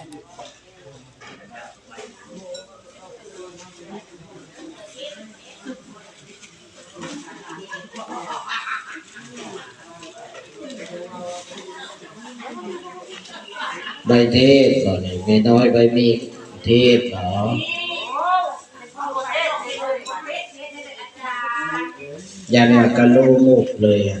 ใบเทศก่อนเลยไม่น้อยใบมีเทศเหรอยันกะโลมุกเลยอะ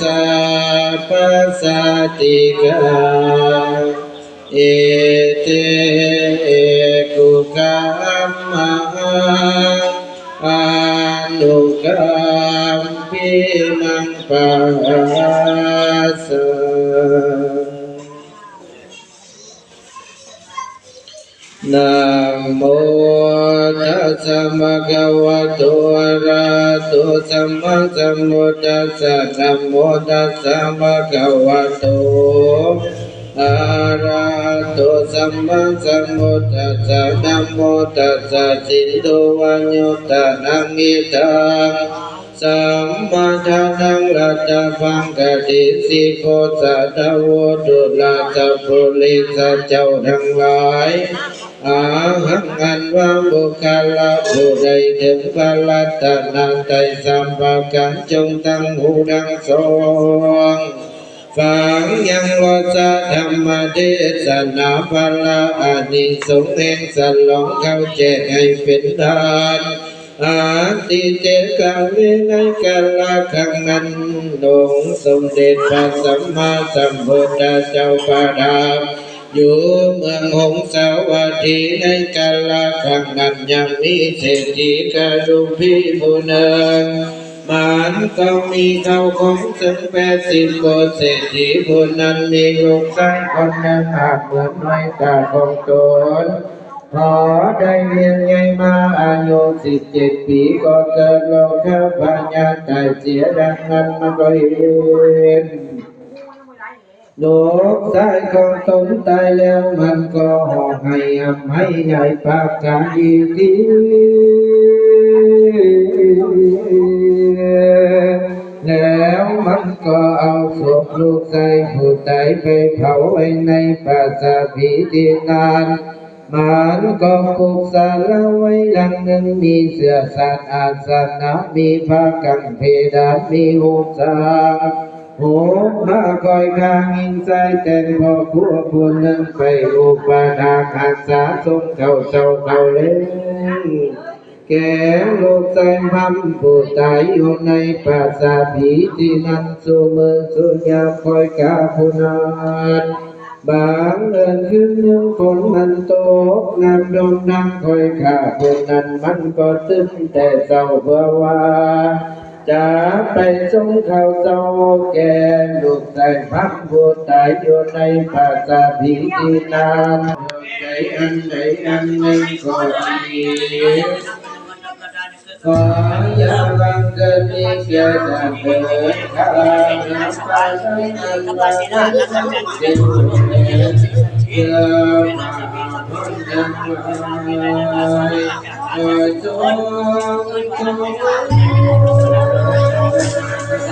ละสาปัสสติกาเอเตกุกัมมาอนุกัมปิมังปัสสะนะโม สสะมะคะวะโตอะระหะโตสัมมาสัมพุทธัสสะนะโมตัสสะมะคะวะโตอะระหะโตสัมมาสัมพุทธัสสะนะโมตัสสะสินโตวัญโยตะนังอิทังสัมมาทันังรัตตะพังกติสิโกสัตโวตุลาสัพพุลิสัจเจ้าทั้งหลาย อาหังอันว่าบุคลาผู้ใดถึงพระรัตนันไตรสัมภกันจงตั้งหูดังสองฟังยังวาธรรมเทศนาพละอานิสงส์แห่งสันหลงเข้าแจกให้เป็นทานอาติเจกังวินัยกัลละขังนั้นองสมเด็จพระสัมมาสัมพุทธเจ้าประดับ อยู่เมืองหงสาวดีในกาลครั้งนั้นยังมีเศรษฐีกระดุมพี่ผู้หนึ่งมันก็มีเขาของถึงแปดสิบคนเศรษฐีผู้นั้นมีลูกชายคนหนึ่งหากเหมือนน้อยตาของตนพอได้เรียนไงมาอายุสิบเจ็ดปีก็เกิดโลกปัญญาตายเสียดังนั้นมันก็เห็น ลูกชายของตนตายแล้วมันก็หอกให้อภัยใหญ่ปากกาอีกทีแล้วมันก็เอาศพลูกชายผู้ตายไปเผาไว้ในป่าสาผีที่นานมันก็ปลูกสารไว้หลังหนึ่งมีเสือสาดอาสนะมีผ้ากันเพดานมีหูสา โอ้มาคอยขางอิงใจแต่งพอผัวผู้หนึ่งไปอุปถากอาสาสมเขาเจ้าเขาเล่นแก่ลูกใจพัมผู้ตายอยู่ในป่าสาผีที่นั่นสู่มือสู่ยาคอยกาผู้นั้นบางเอินขึ้นยังฝนมันตกน้ำดมน้ำคอยข้าผู้นั้นมันก็ตึ้งแต่เจ้าเพื่อว่า จะไปส่งเขาเจ้าแก่ลูกใจพักบัวตายอยู่ในป่าสาผีที่นานใจอันใดอันหนึ่งก็ดีขออย่าบังเกิดมีเกียรติเกิดข้าน้ำตาไหลอันว่าเป็นคนเดียวเพื่อมาพ้นยังไงเออจงจง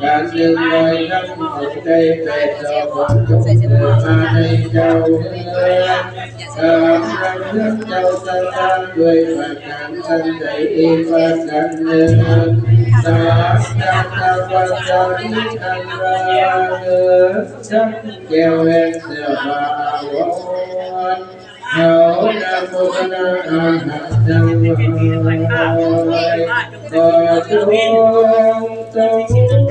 Đàn dương lời năm dạ, dạ, dạ. một đây về giờ vẫn trong thời ma đây châu Cảm răng nước châu tan đầy y và cảm nhân Cảm cảm ta quan tâm thân ra ngữ em giờ và vốn Hậu Nam Mô Na A Hạ Nam Mô Hãy Hòa Chúa Tông